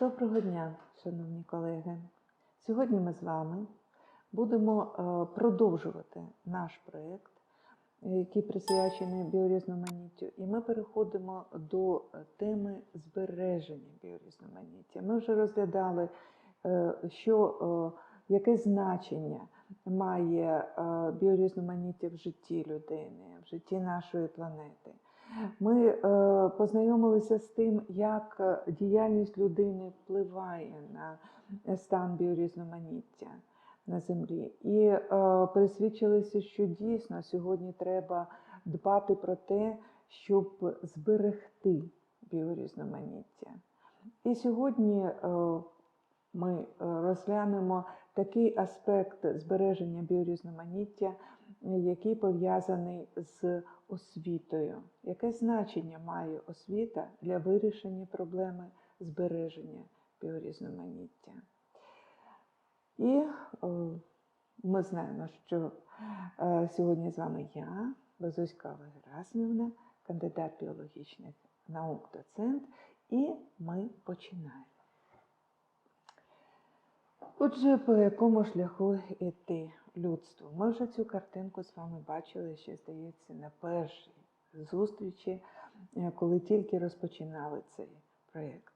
Доброго дня, шановні колеги. Сьогодні ми з вами будемо е, продовжувати наш проєкт, е, який присвячений біорізноманіттю. І ми переходимо до теми збереження біорізноманіття. Ми вже розглядали, е, що, яке значення має біорізноманіття в житті людини, в житті нашої планети. Ми е, познайомилися з тим, як е, діяльність людини впливає на е, стан біорізноманіття на землі, і пересвідчилися, що дійсно сьогодні треба дбати про те, щоб зберегти біорізноманіття. І сьогодні ми е, розглянемо такий аспект збереження біорізноманіття, е, який пов'язаний з освітою. Яке значення має освіта для вирішення проблеми збереження біорізноманіття? І е, ми знаємо, що сьогодні з вами я, Безуська Герасимівна, кандидат біологічних наук, доцент, і ми починаємо. Отже, по якому шляху йти людству? Ми вже цю картинку з вами бачили, ще, здається, на першій зустрічі, е, коли тільки розпочинали цей проєкт.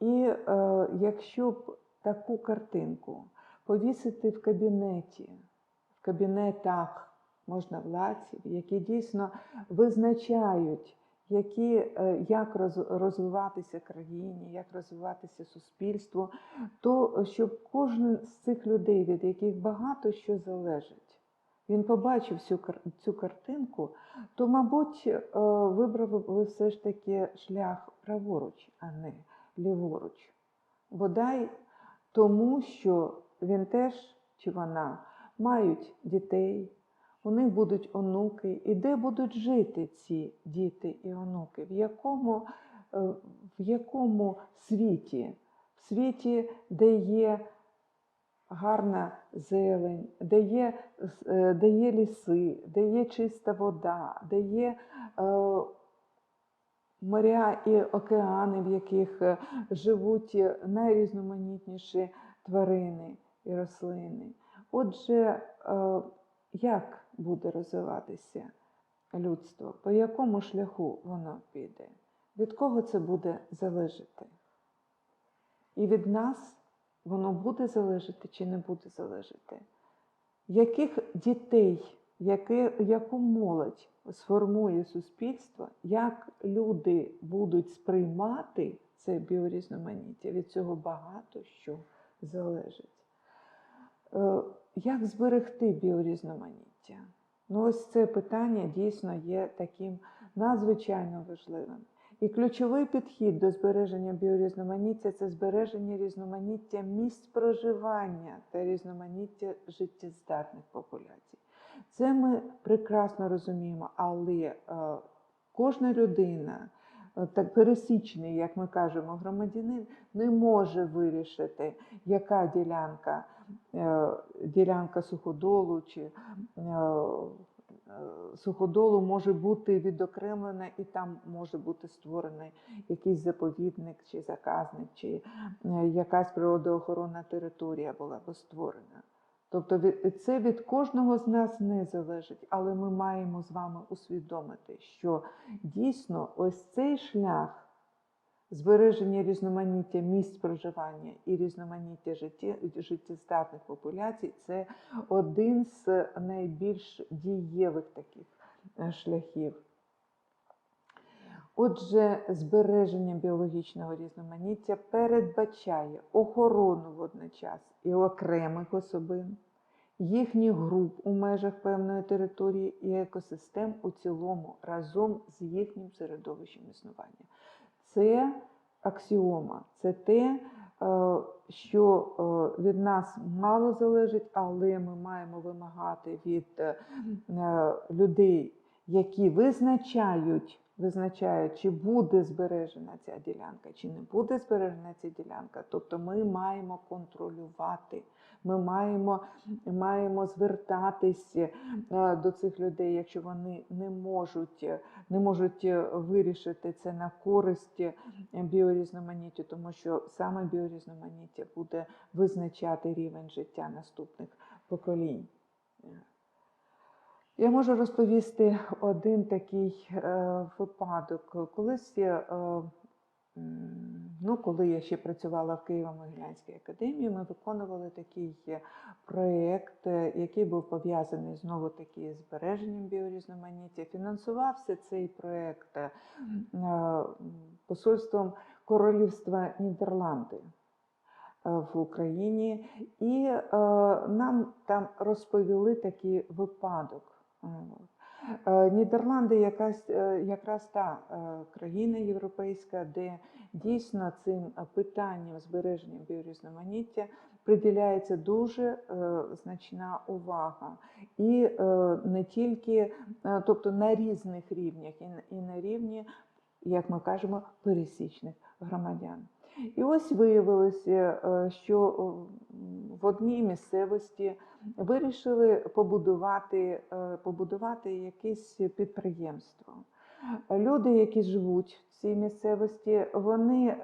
І е, якщо б таку картинку повісити в кабінеті, в кабінетах можновладців, які дійсно визначають, які, е, як розвиватися країні, як розвиватися суспільству, то щоб кожен з цих людей, від яких багато що залежить, він побачив цю, цю картинку, то, мабуть, е, вибрав би все ж таки шлях праворуч, а не ліворуч. Бодай тому, що він теж чи вона мають дітей, у них будуть онуки, і де будуть жити ці діти і онуки, в якому, е, в якому світі? В світі, де є гарна зелень, де є, е, де є ліси, де є чиста вода, де є е, моря і океани, в яких е, живуть найрізноманітніші тварини і рослини. Отже, як буде розвиватися людство? По якому шляху воно піде? Від кого це буде залежати? І від нас воно буде залежати чи не буде залежати? Яких дітей, яке, яку молодь сформує суспільство, як люди будуть сприймати це біорізноманіття, від цього багато що залежить. Е, Як зберегти біорізноманіття? Ну, ось це питання дійсно є таким надзвичайно важливим. І ключовий підхід до збереження біорізноманіття це збереження різноманіття місць проживання та різноманіття життєздатних популяцій. Це ми прекрасно розуміємо, але е, кожна людина, так пересічний, як ми кажемо, громадянин, не може вирішити, яка ділянка, е, ділянка суходолу чи е, е, суходолу може бути відокремлена і там може бути створений якийсь заповідник чи заказник, чи е, якась природоохоронна територія була б створена. Тобто це від кожного з нас не залежить, але ми маємо з вами усвідомити, що дійсно ось цей шлях збереження різноманіття місць проживання і різноманіття житті, життєздатних популяцій це один з найбільш дієвих таких е, шляхів. Отже, збереження біологічного різноманіття передбачає охорону водночас і окремих особин, їхніх груп у межах певної території і екосистем у цілому разом з їхнім середовищем існування. Це аксіома, це те, е, що е, від нас мало залежить, але ми маємо вимагати від е, людей, які визначають, визначають, чи буде збережена ця ділянка, чи не буде збережена ця ділянка. Тобто ми маємо контролювати, Ми маємо, маємо звертатись е, до цих людей, якщо вони не можуть, е, не можуть е, вирішити це на користь біорізноманіттю, тому що саме біорізноманіття буде визначати рівень життя наступних поколінь. Я можу розповісти один такий е, випадок. Колись е, ну, коли я ще працювала в Києво-Могилянській академії, ми виконували такий проєкт, е, який був пов'язаний знову таки з збереженням біорізноманіття. Фінансувався цей проєкт е, посольством Королівства Нідерланди е, в Україні, і е, нам там розповіли такий випадок. Е, Нідерланди якась, е, якраз та е, країна європейська, де дійсно цим питанням збереження біорізноманіття приділяється дуже значна увага. І не тільки, тобто на різних рівнях, і на рівні, як ми кажемо, пересічних громадян. І ось виявилося, е, що е, в одній місцевості вирішили побудувати, е, побудувати якесь підприємство. Люди, які живуть в цій місцевості, вони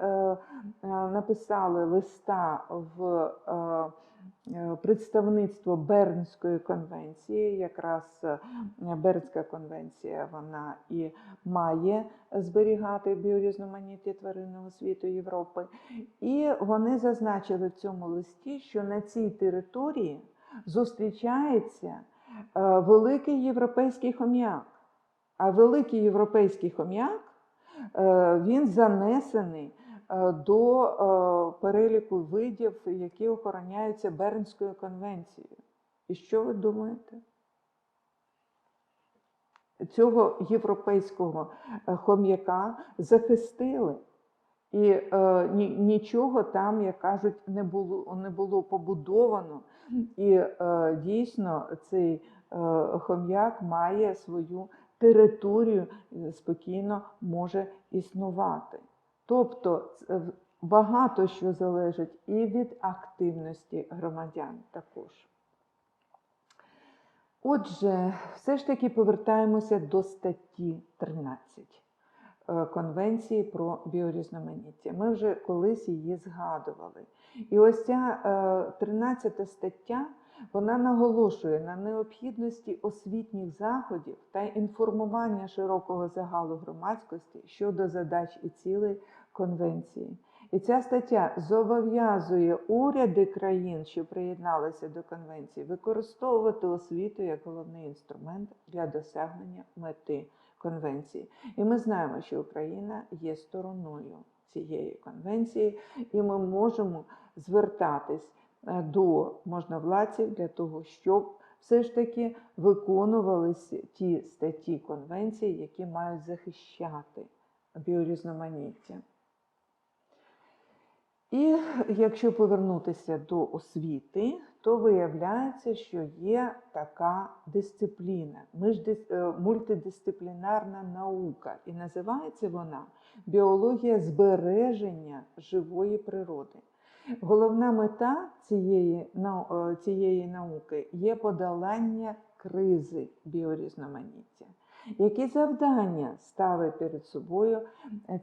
написали листа в представництво Бернської конвенції. Якраз е, Бернська конвенція вона і має зберігати біорізноманіття тваринного світу Європи. І вони зазначили в цьому листі, що на цій території зустрічається е, великий європейський хом'як. А великий європейський хом'як е, він занесений е, до е, переліку видів, які охороняються Бернською конвенцією. І що ви думаєте? Цього європейського е, хом'яка захистили. І е, нічого там, як кажуть, не було, не було побудовано. І е, дійсно цей е, хом'як має свою територію, е, спокійно може існувати. Тобто багато що залежить і від активності громадян також. Отже, все ж таки повертаємося до статті 13 е, Конвенції про біорізноманіття. Ми вже колись її згадували. І ось ця е, 13 стаття вона наголошує на необхідності освітніх заходів та інформування широкого загалу громадськості щодо задач і цілей конвенції. І ця стаття зобов'язує уряди країн, що приєдналися до конвенції, використовувати освіту як головний інструмент для досягнення мети конвенції. І ми знаємо, що Україна є стороною цієї конвенції, і ми можемо звертатись до можновладців для того, щоб все ж таки виконувалися ті статті конвенції, які мають захищати біорізноманіття. І якщо повернутися до освіти, то виявляється, що є така дисципліна, е, мультидисциплінарна наука, і називається вона біологія збереження живої природи. Головна мета цієї, е, цієї науки є подолання кризи біорізноманіття. Які завдання ставить перед собою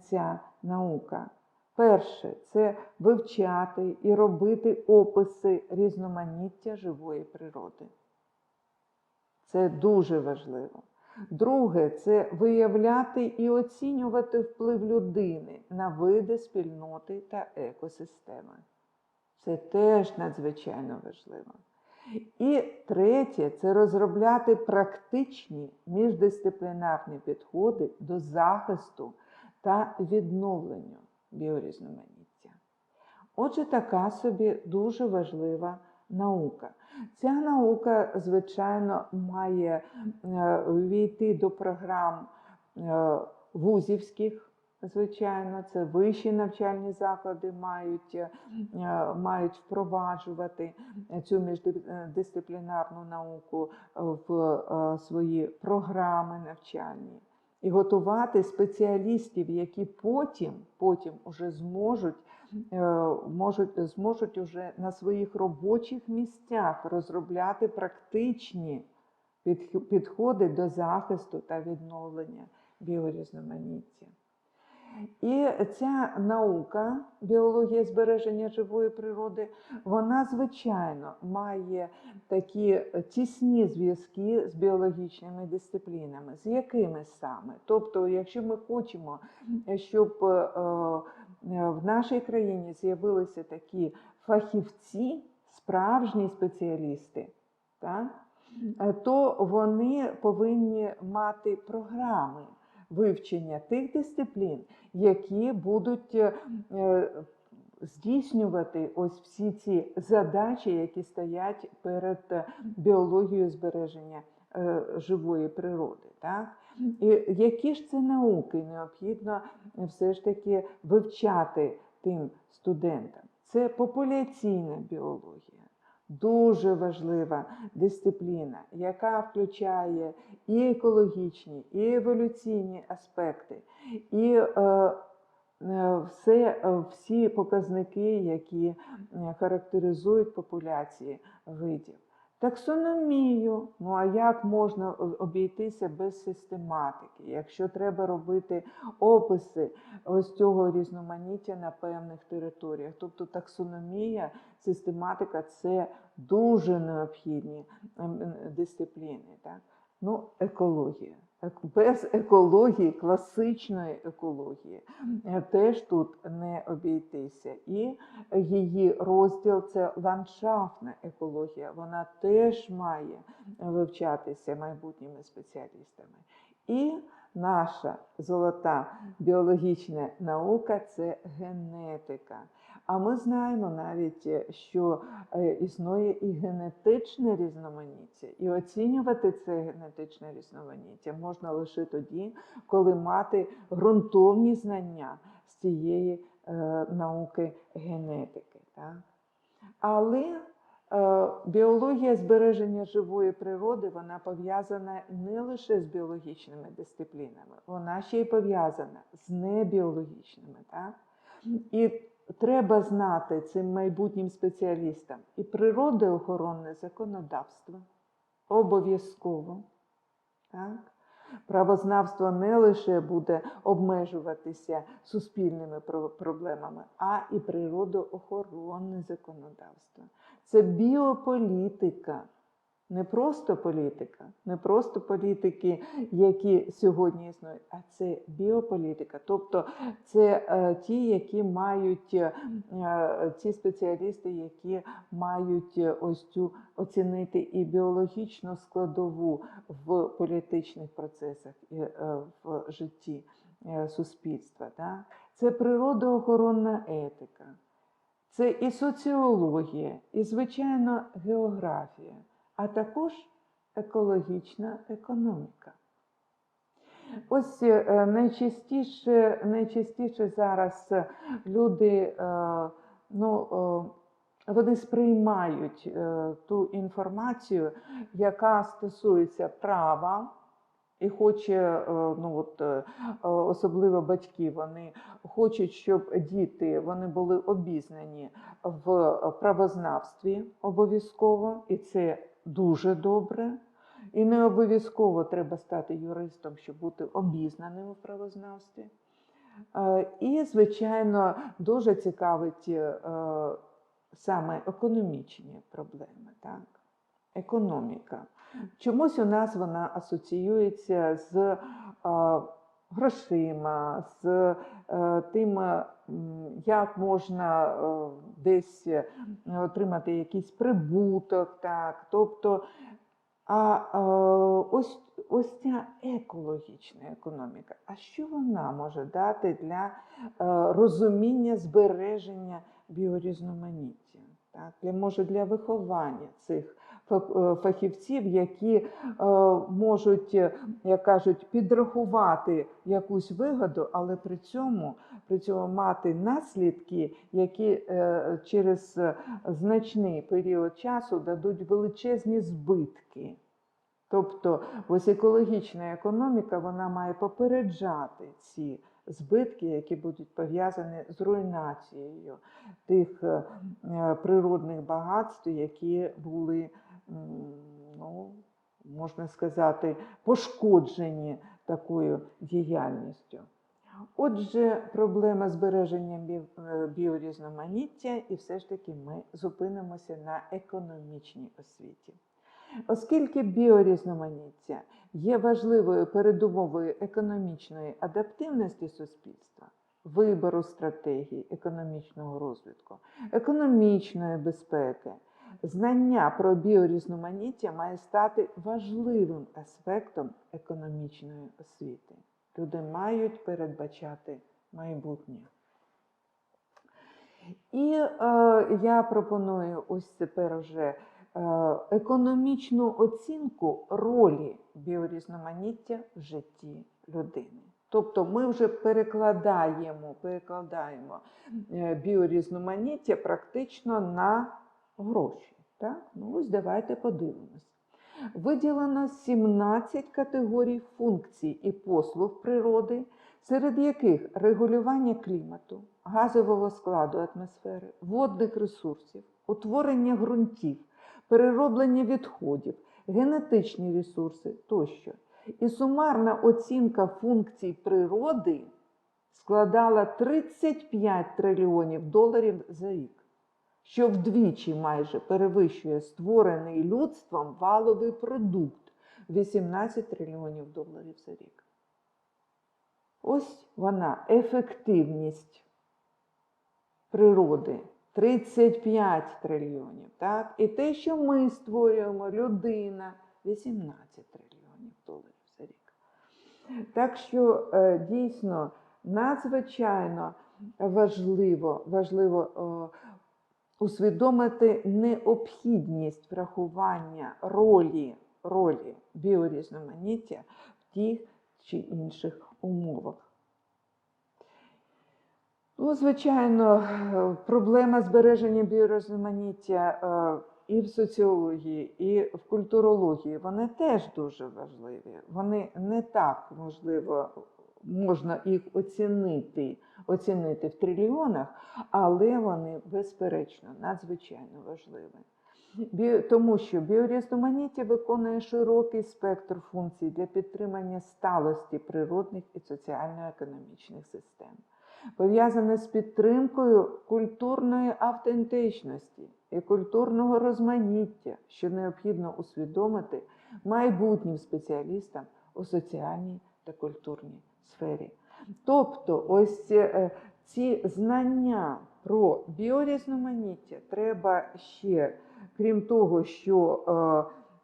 ця наука? Перше це вивчати і робити описи різноманіття живої природи. Це дуже важливо. Друге це виявляти і оцінювати вплив людини на види спільноти та екосистеми. Це теж надзвичайно важливо. І третє це розробляти практичні міждисциплінарні підходи до захисту та відновлення біорізноманіття. Отже, така собі дуже важлива наука. Ця наука, звичайно, має е, війти до програм е, вузівських. Звичайно, це вищі навчальні заклади мають, е, мають впроваджувати цю міждисциплінарну науку в свої програми навчальні. і готувати спеціалістів, які потім, потім уже зможуть, можуть, зможуть уже на своїх робочих місцях розробляти практичні підходи до захисту та відновлення біорізноманіття. І ця наука, біологія збереження живої природи, вона, звичайно, має такі тісні зв'язки з біологічними дисциплінами. З якими саме? Тобто, якщо ми хочемо, щоб е, е, в нашій країні з'явилися такі фахівці, справжні спеціалісти, так? е, то вони повинні мати програми вивчення тих дисциплін, які будуть е, е, здійснювати ось всі ці задачі, які стоять перед е, біологією збереження е, живої природи. Так? І які ж це науки необхідно все ж таки вивчати тим студентам? Це популяційна біологія. Дуже важлива дисципліна, яка включає і екологічні, і еволюційні аспекти, і е, е, все, е, всі показники, які е, характеризують популяції видів. Таксономію, ну а як можна обійтися без систематики, якщо треба робити описи ось цього різноманіття на певних територіях? Тобто таксономія, систематика це дуже необхідні ем, е, дисципліни. Так? Ну, екологія. Без екології, класичної екології, е, теж тут не обійтися. І її розділ це ландшафтна екологія. Вона теж має вивчатися майбутніми спеціалістами. І наша золота біологічна наука це генетика. А ми знаємо навіть, е, що е, існує і генетичне різноманіття, і оцінювати це генетичне різноманіття можна лише тоді, коли мати ґрунтовні знання з цієї е, науки генетики. Так? Але біологія збереження живої природи вона пов'язана не лише з біологічними дисциплінами, вона ще й пов'язана з небіологічними. Так? І треба знати цим майбутнім спеціалістам і природоохоронне законодавство обов'язково. Правознавство не лише буде обмежуватися суспільними проблемами, а і природоохоронне законодавство. Це біополітика. Не просто політика, не просто політики, які сьогодні існують, а це біополітика. Тобто це е, ті, які мають е, ті спеціалісти, які мають е, ось цю оцінити і біологічну складову в політичних процесах і е, в житті е, суспільства. Да? Це природоохоронна етика, це і соціологія, і, звичайно, географія, а також екологічна економіка. Ось е, найчастіше, найчастіше зараз е, люди е, ну, вони сприймають ту інформацію, яка стосується права. І хоче, е, ну от е, е, особливо батьки, вони хочуть, щоб діти вони були обізнані в правознавстві обов'язково, і це дуже добре. І не обов'язково треба стати юристом, щоб бути обізнаним у правознавстві. І, звичайно, дуже цікавить саме економічні проблеми. Так? Економіка. Чомусь у нас вона асоціюється з е, грошима, з е, тим, е, як можна десь отримати якийсь прибуток. Так? Тобто, а ось, ось ця екологічна економіка, а що вона може дати для розуміння збереження біорізноманіття? Так? Для, може, для виховання цих фахівців, які е, можуть, е, як кажуть, підрахувати якусь вигоду, але при цьому, при цьому мати наслідки, які е, через е, значний період часу дадуть величезні збитки. Тобто ось екологічна економіка вона має попереджати ці збитки, які будуть пов'язані з руйнацією тих е, е, природних багатств, які були, ну, можна сказати, пошкоджені такою діяльністю. Отже, проблема збереження е, біорізноманіття, і все ж таки ми зупинимося на економічній освіті. Оскільки біорізноманіття є важливою передумовою економічної адаптивності суспільства, вибору стратегій економічного розвитку, економічної безпеки, знання про біорізноманіття має стати важливим аспектом економічної освіти. Люди мають передбачати майбутнє. І е, я пропоную ось тепер вже е, економічну оцінку ролі біорізноманіття в житті людини. Тобто ми вже перекладаємо, перекладаємо е, біорізноманіття практично на гроші. Так? Ну ось давайте подивимось. Виділено 17 категорій функцій і послуг природи, серед яких регулювання клімату, газового складу атмосфери, водних ресурсів, утворення ґрунтів, перероблення відходів, генетичні ресурси тощо. І сумарна оцінка функцій природи складала 35 трильйонів доларів за рік що вдвічі майже перевищує створений людством валовий продукт 18 трильйонів доларів за рік. Ось вона ефективність природи 35 трильйонів. Так? І те, що ми створюємо, людина 18 трильйонів доларів за рік. Так що е, дійсно надзвичайно важливо, важливо усвідомити необхідність врахування ролі, ролі біорізноманіття в тих чи інших умовах. Ну, звичайно, проблема збереження біорізноманіття е, і в соціології, і в культурології вони теж дуже важливі. Вони не так можливо можна їх оцінити, оцінити в трильйонах, але вони безперечно надзвичайно важливі. Тому що біорізноманіття виконує широкий спектр функцій для підтримання сталості природних і соціально-економічних систем, пов'язане з підтримкою культурної автентичності і культурного розмаїття, що необхідно усвідомити майбутнім спеціалістам у соціальній та культурній сфері. Тобто, ось е, ці знання про біорізноманіття треба ще, крім того, що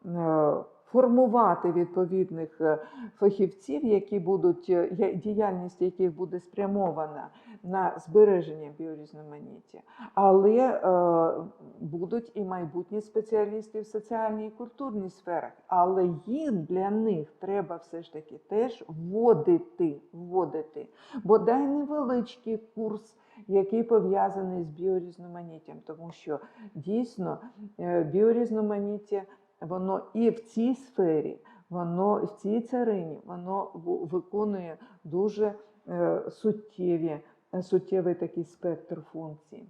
е, е, формувати відповідних е, фахівців, які будуть, е, діяльність яких буде спрямована на збереження біорізноманіття, але е, будуть і майбутні спеціалісти в соціальній і культурній сферах. Але їм для них треба все ж таки теж вводити, вводити бодай невеличкий курс, який пов'язаний з біорізноманіттям, тому що дійсно біорізноманіття воно і в цій сфері, воно в цій царині, воно виконує дуже е, суттєві, е, суттєвий такий спектр функцій.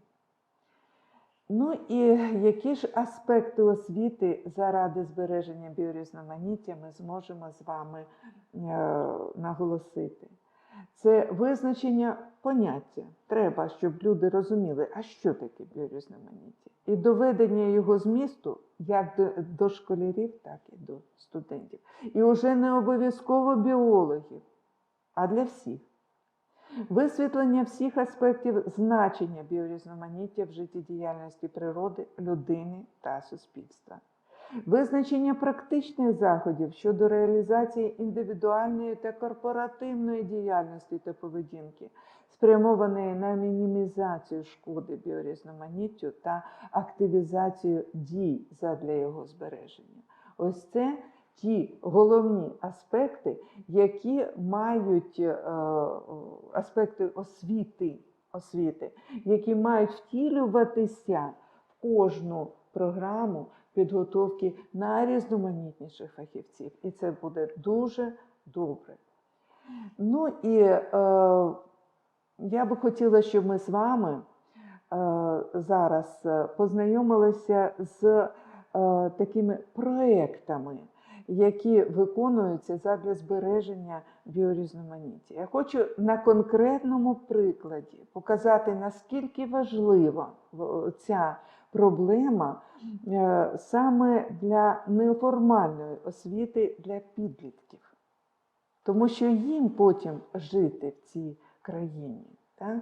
Ну і які ж аспекти освіти заради збереження біорізноманіття ми зможемо з вами е, наголосити? Це визначення поняття. Треба, щоб люди розуміли, а що таке біорізноманіття. І доведення його змісту як до, до школярів, так і до студентів. І вже не обов'язково біологів, а для всіх. Висвітлення всіх аспектів значення біорізноманіття в життєдіяльності природи, людини та суспільства. Визначення практичних заходів щодо реалізації індивідуальної та корпоративної діяльності та поведінки, спрямованої на мінімізацію шкоди біорізноманіттю та активізацію дій задля його збереження. Ось це ті головні аспекти, які мають е, аспекти освіти, освіти, які мають втілюватися в кожну програму підготовки найрізноманітніших фахівців. І це буде дуже добре. Ну і е, я би хотіла, щоб ми з вами е, зараз е, познайомилися з е, такими проектами, які виконуються задля збереження біорізноманіття. Я хочу на конкретному прикладі показати, наскільки важлива ця проблема е, саме для неформальної освіти для підлітків, тому що їм потім жити в цій країні. Так?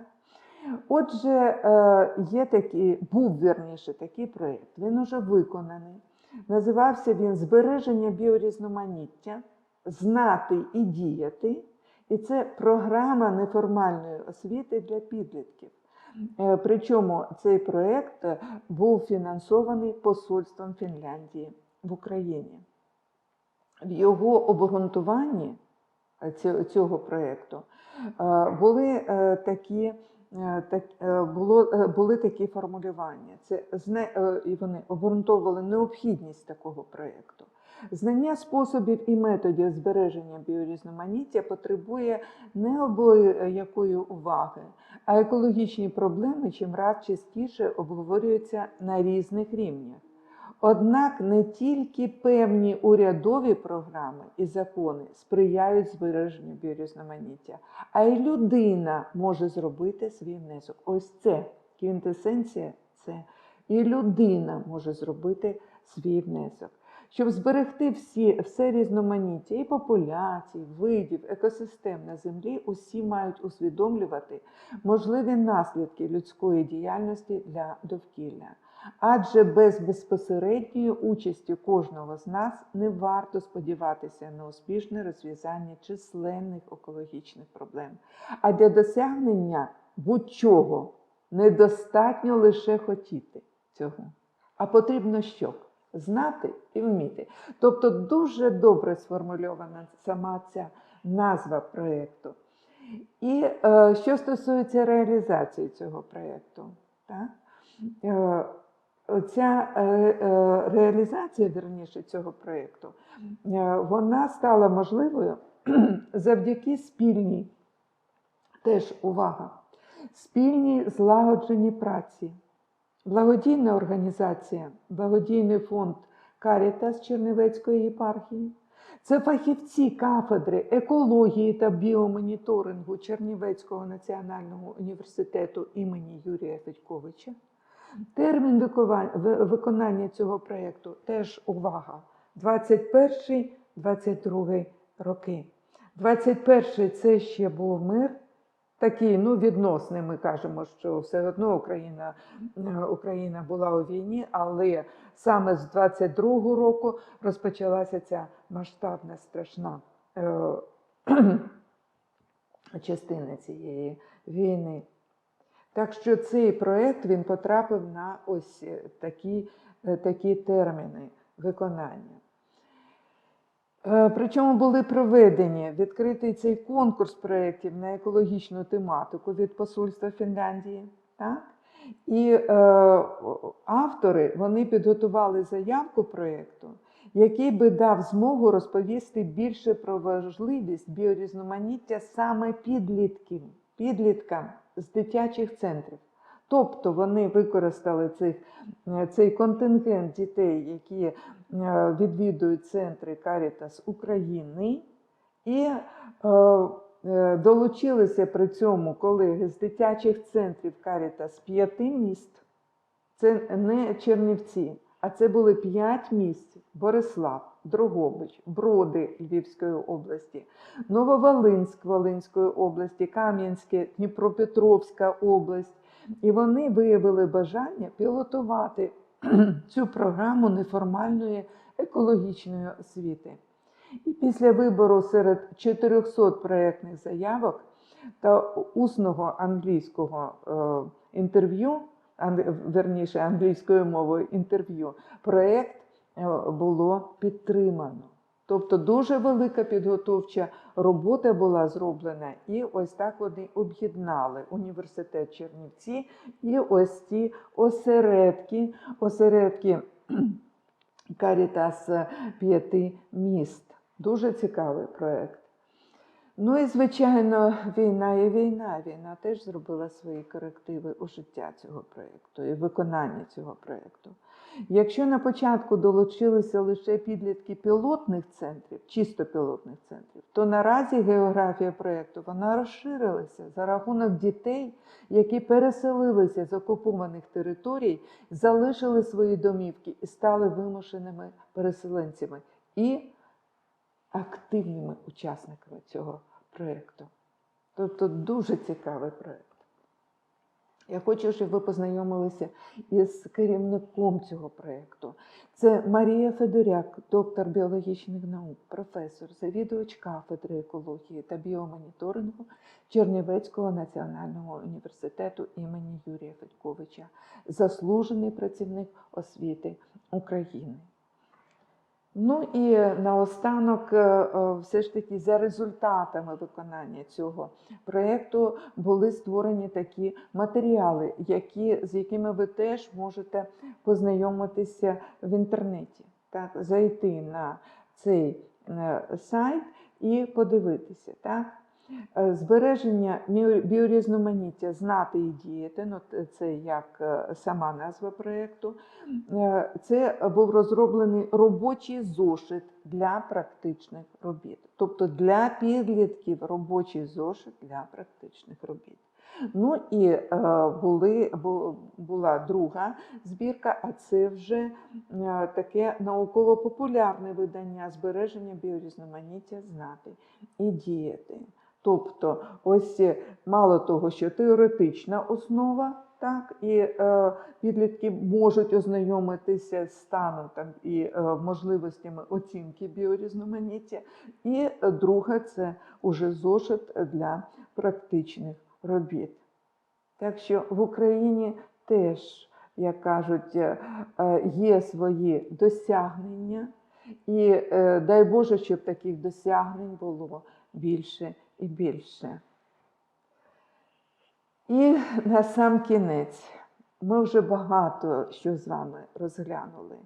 Отже, е, є такий, був вірніше такий проєкт, він уже виконаний. Називався він Збереження біорізноманіття, знати і діяти. І це програма неформальної освіти для підлітків. Е, Причому цей проєкт е, був фінансований Посольством Фінляндії в Україні. В його обґрунтуванні е, цього- проєкту були такі. Так, було, були такі формулювання. Це і вони обґрунтовували необхідність такого проєкту. Знання способів і методів збереження біорізноманіття потребує не уваги, а екологічні проблеми чимраз частіше обговорюються на різних рівнях. Однак не тільки певні урядові програми і закони сприяють збереженню біорізноманіття, а й людина може зробити свій внесок. Ось це квінтесенція, це і людина може зробити свій внесок. Щоб зберегти всі, все різноманіття і популяцій, видів, екосистем на землі, усі мають усвідомлювати можливі наслідки людської діяльності для довкілля. Адже без безпосередньої участі кожного з нас не варто сподіватися на успішне розв'язання численних екологічних проблем. А для досягнення будь-чого недостатньо лише хотіти цього, а потрібно що? Знати і вміти. Тобто дуже добре сформульована сама ця назва проєкту. І е, що стосується реалізації цього проєкту, так? Е, Ця е, е, реалізація верніше цього проєкту, е, вона стала можливою завдяки спільній, теж увага, спільній злагодженій праці. Благодійна організація, благодійний фонд Карітас Чернівецької єпархії. Це фахівці кафедри екології та біомоніторингу Чернівецького національного університету імені Юрія Федьковича. Термін виконання цього проєкту теж увага. 21-22 роки. 21-й це ще був мир, такий, ну, відносний. Ми кажемо, що все одно Україна, е, Україна була у війні, але саме з 22-го року розпочалася ця масштабна страшна е, частина цієї війни. Так що цей проєкт він потрапив на ось е, такі, такі терміни виконання. Е, Причому були проведені відкритий цей конкурс проєктів на екологічну тематику від Посольства Фінляндії. Так? І е, автори вони підготували заявку проєкту, який би дав змогу розповісти більше про важливість біорізноманіття саме підлітків, підліткам з дитячих центрів. Тобто вони використали цих, е, цей контингент дітей, які е, відвідують центри Карітас України, і е, долучилися при цьому колеги з дитячих центрів Карітас п'яти міст. Це не Чернівці, а це були п'ять місць: Борислав, Дрогобич, Броди Львівської області, Нововолинськ Волинської області, Кам'янське, Дніпропетровська область. І вони виявили бажання пілотувати цю програму неформальної екологічної освіти. І після вибору серед 400 проєктних заявок та усного англійського е, інтерв'ю, ан- верніше англійською мовою інтерв'ю, проєкт е, було підтримано. Тобто дуже велика підготовча робота була зроблена, і ось так вони об'єднали університет Чернівці і ось ті осередки, осередки Карітас п'яти міст. Дуже цікавий проєкт. Ну і, звичайно, війна і війна. Війна теж зробила свої корективи у життя цього проєкту і виконання цього проєкту. Якщо на початку долучилися лише підлітки пілотних центрів, чисто пілотних центрів, то наразі географія проєкту вона розширилася за рахунок дітей, які переселилися з окупованих територій, залишили свої домівки і стали вимушеними переселенцями і активними учасниками цього проєкту. Тобто дуже цікавий проєкт. Я хочу, щоб ви познайомилися із керівником цього проєкту. Це Марія Федоряк, доктор біологічних наук, професор, завідувач кафедри екології та біомоніторингу Чернівецького національного університету імені Юрія Федьковича, заслужений працівник освіти України. Ну і наостанок, е, е, все ж таки, за результатами виконання цього проєкту були створені такі матеріали, які, з якими ви теж можете познайомитися в інтернеті. Так, зайти на цей е, сайт і подивитися. Так? Е, Збереження біорізноманіття знати і діяти, ну це як е, сама назва проєкту. Е, Це був розроблений робочий зошит для практичних робіт. Тобто для підлітків робочий зошит для практичних робіт. Ну і були, бу- була друга збірка, а це вже таке науково-популярне видання збереження біорізноманіття знати і діяти. Тобто, ось е, мало того, що теоретична основа, так, і е, підлітки можуть ознайомитися з станом там, і е, можливостями оцінки біорізноманіття. І е, друге це уже зошит для практичних робіт. Так що в Україні теж, як кажуть, е, е, є свої досягнення, і е, дай Боже, щоб таких досягнень було більше і більше. І на сам кінець ми вже багато що з вами розглянули.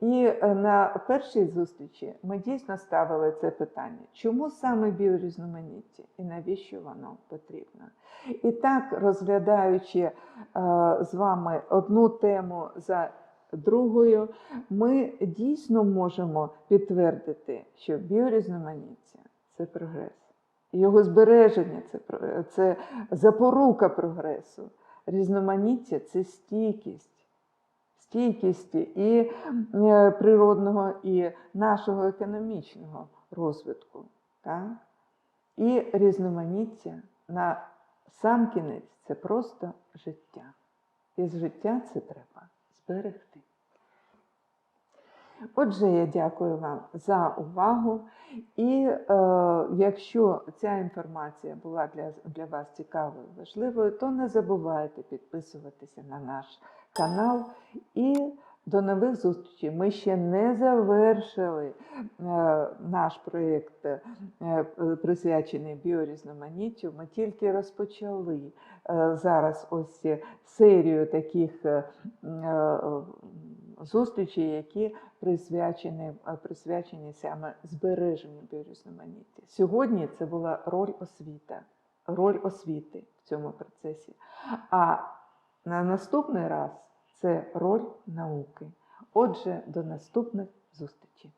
І е, на першій зустрічі ми дійсно ставили це питання, чому саме біорізноманіття і навіщо воно потрібно? І так, розглядаючи е, з вами одну тему за другою, ми дійсно можемо підтвердити, що біорізноманіття це прогрес. Його збереження це, це запорука прогресу. Різноманіття це стійкість. Стійкість і е, природного, і нашого економічного розвитку. Так? І різноманіття на сам кінець це просто життя. І з життя це треба зберегти. Отже, я дякую вам за увагу. І е, якщо ця інформація була для, для вас цікавою і важливою, то не забувайте підписуватися на наш канал. І до нових зустрічей. Ми ще не завершили е, наш проєкт, е, присвячений біорізноманіттю. Ми тільки розпочали е, зараз ось серію таких е, які присвячені, е, присвячені саме збереженню біорізноманіття. Сьогодні це була роль освіта, роль освіти в цьому процесі. А на наступний раз це роль науки. Отже, до наступних зустрічей.